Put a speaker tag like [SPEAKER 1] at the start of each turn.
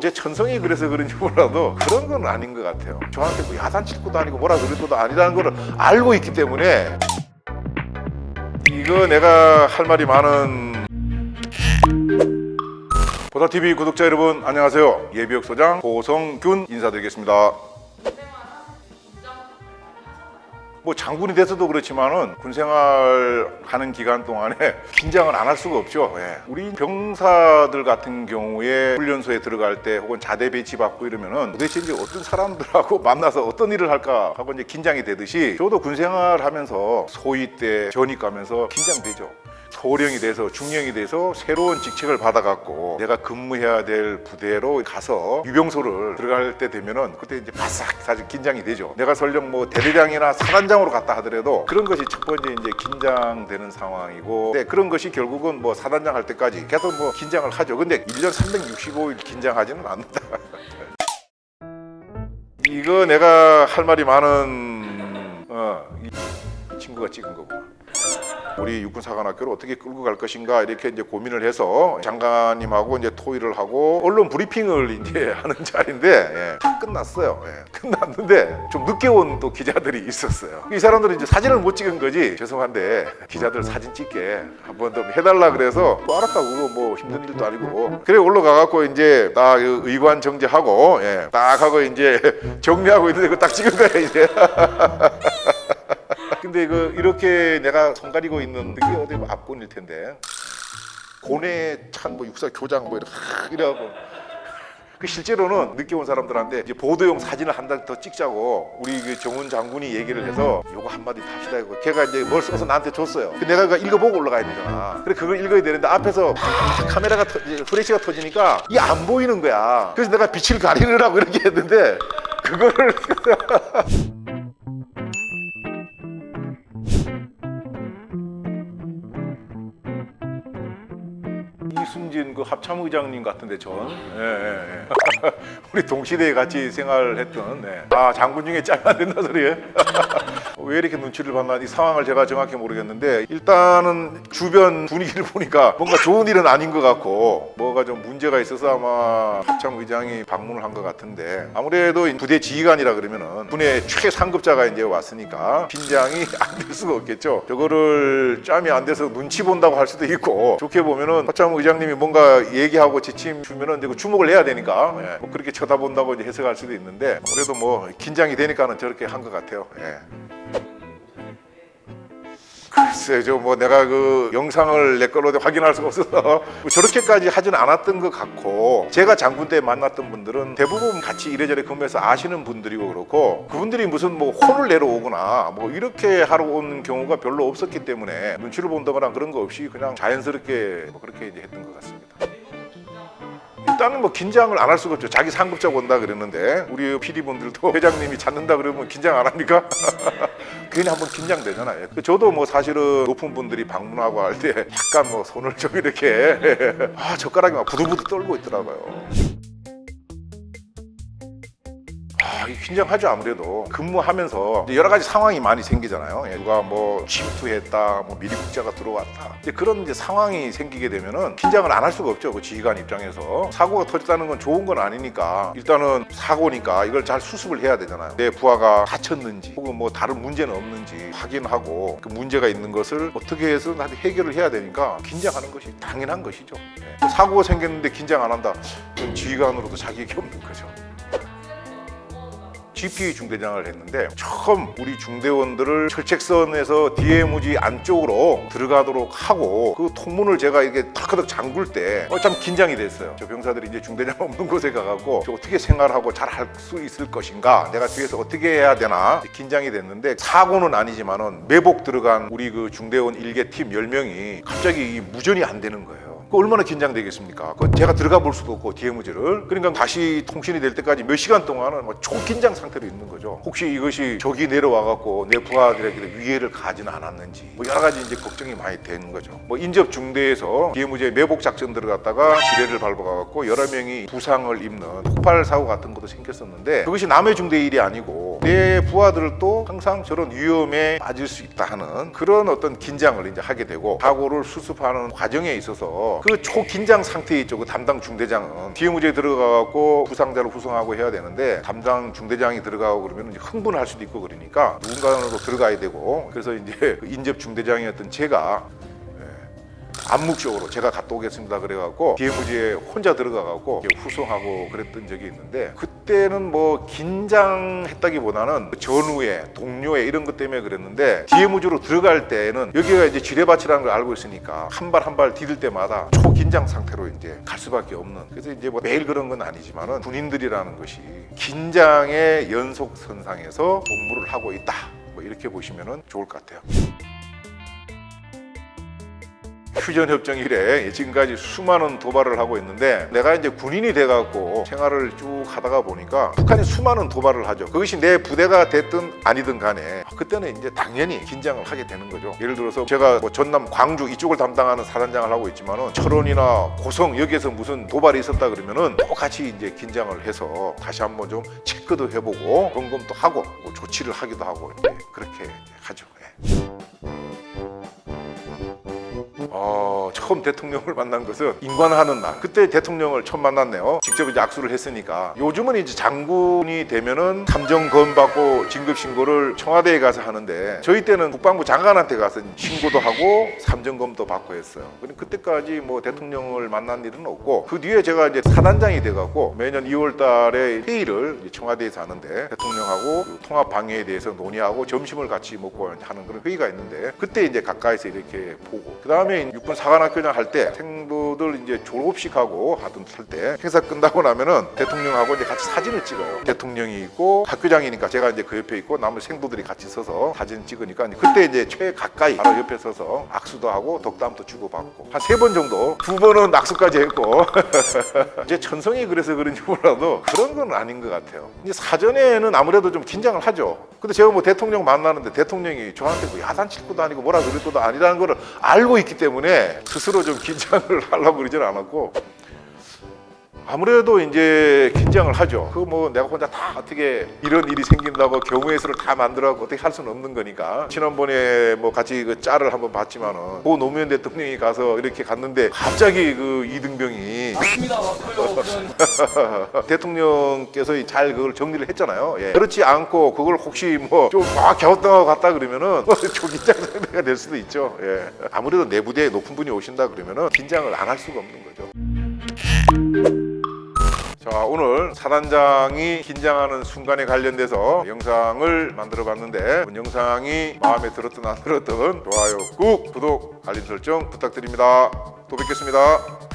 [SPEAKER 1] 제 천성이 그래서 그런지 몰라도 그런 건 아닌 것 같아요. 저한테 뭐 야단 칠 것도 아니고 뭐라 그럴 것도 아니라는 걸 알고 있기 때문에 이거 내가 할 말이 많은 보다TV 구독자 여러분 안녕하세요. 예비역 소장 고성균 인사드리겠습니다. 뭐 장군이 돼서도 그렇지만은 군생활 하는 기간 동안에 긴장을 안 할 수가 없죠. 예. 우리 병사들 같은 경우에 훈련소에 들어갈 때 혹은 자대 배치 받고 이러면은 도대체 이제 어떤 사람들하고 만나서 어떤 일을 할까 하고 이제 긴장이 되듯이 저도 군생활 하면서 소위 때 전입 가면서 긴장되죠. 소령이 돼서 중령이 돼서 새로운 직책을 받아갖고 내가 근무해야 될 부대로 가서 유병소를 들어갈 때 되면은 그때 이제 바싹 사실 긴장이 되죠. 내가 설령 뭐 대대장이나 사단장으로 갔다 하더라도 그런 것이 첫 번째 이제 긴장되는 상황이고 근데 그런 것이 결국은 뭐 사단장 할 때까지 계속 뭐 긴장을 하죠. 근데 1년 365일 긴장하지는 않는다. 이거 내가 할 말이 많은 어, 이 친구가 찍은 거구나. 우리 육군사관학교를 어떻게 끌고 갈 것인가 이렇게 이제 고민을 해서 장관님하고 이제 토의를 하고 언론 브리핑을 이제 하는 자리인데 예, 다 끝났어요. 예, 끝났는데 좀 늦게 온 또 기자들이 있었어요. 이 사람들은 이제 사진을 못 찍은 거지 죄송한데 기자들 사진 찍게 한번 더 해달라 그래서 뭐 알았다고 뭐 힘든 일도 아니고 그래 올라가 갖고 이제 딱 의관 정제하고 예, 딱 하고 이제 정리하고 있는데 그거 딱 찍은 거야 이제. 근데 그 이렇게 내가 손 가리고 있는 그게 어디 뭐 앞권일 텐데 고뇌 찬뭐 육사 교장 뭐 이렇게 이래하고 그 실제로는 늦게 온 사람들한테 이제 보도용 사진을 한 장 더 찍자고 우리 그 정훈 장군이 얘기를 해서 요거 한마디 합시다 이거 걔가 이제 뭘 써서 나한테 줬어요. 근데 내가 그거 읽어보고 올라가야 되잖아. 그래 그걸 읽어야 되는데 앞에서 막 카메라가 터, 프레시가 터지니까 이게 안 보이는 거야. 그래서 내가 빛을 가리느라고 이렇게 했는데 그거를 합참의장님 같은데 전 예, 예, 예. 우리 동시대에 같이 생활했던 예. 아 장군 중에 짱안 된다 소리에 왜 이렇게 눈치를 봤나 이 상황을 제가 정확히 모르겠는데 일단은 주변 분위기를 보니까 뭔가 좋은 일은 아닌 것 같고 뭐가 좀 문제가 있어서 아마 합참 의장이 방문을 한 것 같은데 아무래도 이 부대 지휘관이라 그러면은 군의 최상급자가 이제 왔으니까 긴장이 안 될 수가 없겠죠 저거를 짬이 안 돼서 눈치 본다고 할 수도 있고 좋게 보면은 합참 의장님이 뭔가 얘기하고 지침 주면은 이제 그 주목을 해야 되니까 예, 뭐 그렇게 쳐다본다고 이제 해석할 수도 있는데 그래도 뭐 긴장이 되니까는 저렇게 한 것 같아요. 예. 글쎄 저뭐 내가 그 영상을 내 걸로 확인할 수가 없어서 뭐 저렇게까지 하지는 않았던 것 같고 제가 장군 때 만났던 분들은 대부분 같이 이래저래 근무해서 아시는 분들이고 그렇고 그분들이 무슨 뭐 혼을 내러 오거나 뭐 이렇게 하러 오는 경우가 별로 없었기 때문에 눈치를 본다거나 그런 거 없이 그냥 자연스럽게 뭐 그렇게 이제 했던 것 같습니다. 일단은 뭐 긴장을 안 할 수가 없죠. 자기 상급자가 온다 그랬는데 우리 PD 분들도 회장님이 찾는다 그러면 긴장 안 합니까? 괜히 한번 긴장되잖아요. 그 저도 뭐 사실은 높은 분들이 방문하고 할 때 약간 뭐 손을 좀 이렇게 아 젓가락이 막 부들부들 떨고 있더라고요. 긴장하죠 아무래도 근무하면서 여러 가지 상황이 많이 생기잖아요. 예, 누가 뭐 침투했다, 뭐 미리 국자가 들어왔다. 이제 그런 이제 상황이 생기게 되면은 긴장을 안 할 수가 없죠. 그 지휘관 입장에서 사고가 터졌다는 건 좋은 건 아니니까 일단은 사고니까 이걸 잘 수습을 해야 되잖아요. 내 부하가 다쳤는지 혹은 뭐 다른 문제는 없는지 확인하고 그 문제가 있는 것을 어떻게 해서 나한테 해결을 해야 되니까 긴장하는 것이 당연한 것이죠. 예. 사고가 생겼는데 긴장 안 한다. 지휘관으로도 자격이 없는 거죠. GP 중대장을 했는데 처음 우리 중대원들을 철책선에서 DMZ 안쪽으로 들어가도록 하고 그 통문을 제가 이게 탁하닥 잠글 때 어, 참 긴장이 됐어요. 저 병사들이 이제 중대장 없는 곳에 가갖고 저 어떻게 생활하고 잘 할 수 있을 것인가 내가 뒤에서 어떻게 해야 되나 긴장이 됐는데 사고는 아니지만은 매복 들어간 우리 그 중대원 일개 팀 10명이 갑자기 이 무전이 안 되는 거예요. 그 얼마나 긴장되겠습니까? 그 제가 들어가 볼 수도 없고 DMZ를 그러니까 다시 통신이 될 때까지 몇 시간 동안은 뭐 초긴장 상태로 있는 거죠. 혹시 이것이 적이 내려와 갖고 내 부하들에게 위해를 가지는 않았는지 뭐 여러 가지 이제 걱정이 많이 되는 거죠. 뭐 인접 중대에서 DMZ 매복 작전 들어갔다가 지뢰를 밟아가 갖고 여러 명이 부상을 입는 폭발 사고 같은 것도 생겼었는데 그것이 남의 중대 일이 아니고 내 부하들도 항상 저런 위험에 빠질 수 있다 하는 그런 어떤 긴장을 이제 하게 되고 사고를 수습하는 과정에 있어서 그 초긴장 상태에 있죠. 그 담당 중대장은 뒤에 무죄에 들어가갖고 부상자를 후송하고 해야 되는데 담당 중대장이 들어가고 그러면 이제 흥분할 수도 있고 그러니까 누군가로 들어가야 되고 그래서 이제 그 인접 중대장이었던 제가 암묵적으로 제가 갔다 오겠습니다 그래갖고 DMZ에 혼자 들어가갖고 후송하고 그랬던 적이 있는데 그때는 뭐 긴장했다기보다는 전후에 동료에 이런 것 때문에 그랬는데 DMZ로 들어갈 때는 여기가 이제 지뢰밭이라는 걸 알고 있으니까 한 발 한 발 디딜 때마다 초긴장 상태로 이제 갈 수밖에 없는 그래서 이제 뭐 매일 그런 건 아니지만은 군인들이라는 것이 긴장의 연속선상에서 복무를 하고 있다 뭐 이렇게 보시면은 좋을 것 같아요. 휴전 협정 이래 지금까지 수많은 도발을 하고 있는데 내가 이제 군인이 돼갖고 생활을 쭉 하다가 보니까 북한이 수많은 도발을 하죠. 그것이 내 부대가 됐든 아니든 간에 그때는 이제 당연히 긴장을 하게 되는 거죠. 예를 들어서 제가 뭐 전남 광주 이쪽을 담당하는 사단장을 하고 있지만은 철원이나 고성 여기에서 무슨 도발이 있었다 그러면은 똑같이 이제 긴장을 해서 다시 한번 좀 체크도 해보고 점검도 하고 뭐 조치를 하기도 하고 이제 그렇게 이제 하죠. 예. 처음 대통령을 만난 것은 인관하는 날. 그때 대통령을 처음 만났네요. 직접 이제 악수를 했으니까. 요즘은 이제 장군이 되면은 감정 검 받고 진급 신고를 청와대에 가서 하는데 저희 때는 국방부 장관한테 가서 신고도 하고 삼정검도 받고 했어요. 그때까지 뭐 대통령을 만난 일은 없고 그 뒤에 제가 이제 사단장이 돼갖고 매년 2월달에 회의를 청와대에서 하는데 대통령하고 그 통합 방해에 대해서 논의하고 점심을 같이 먹고 하는 그런 회의가 있는데 그때 이제 가까이서 이렇게 보고 그 다음에 육군 사관학교 장 할 때 생도들 이제 졸업식 하고 하던 할 때 행사 끝나고 나면은 대통령하고 이제 같이 사진을 찍어요. 대통령이 있고 학교장이니까 제가 이제 그 옆에 있고 남은 생도들이 같이 서서 사진 찍으니까 그때 이제 최 가까이 바로 옆에 서서 악수도 하고 덕담도 주고받고 한 세 번 정도 두 번은 악수까지 했고 이제 천성이 그래서 그런지 몰라도 그런 건 아닌 것 같아요. 이제 사전에는 아무래도 좀 긴장을 하죠. 근데 제가 뭐 대통령 만나는데 대통령이 저한테 뭐 야단 칠 것도 아니고 뭐라 그럴 것도 아니라는 거를 알고 있기 때문에 스스로 좀 긴장을 하려고 그러진 않았고 아무래도 이제 긴장을 하죠. 그 뭐 내가 혼자 다 어떻게 이런 일이 생긴다고 경우의 수를 다 만들어갖고 어떻게 할 수는 없는 거니까. 지난번에 뭐 같이 그 짤을 한번 봤지만은 고 노무현 대통령이 가서 이렇게 갔는데 갑자기 그 이등병이 대통령께서 잘 그걸 정리를 했잖아요. 예. 그렇지 않고 그걸 혹시 뭐 좀막 갸웃당하고 갔다 그러면은 초긴장 상태가 될 수도 있죠. 예. 아무래도 내부대에 높은 분이 오신다 그러면은 긴장을 안 할 수가 없는 거죠. 자 오늘 사단장이 긴장하는 순간에 관련돼서 영상을 만들어 봤는데 영상이 마음에 들었든 안 들었든 좋아요 꾹 구독 알림 설정 부탁드립니다. 또 뵙겠습니다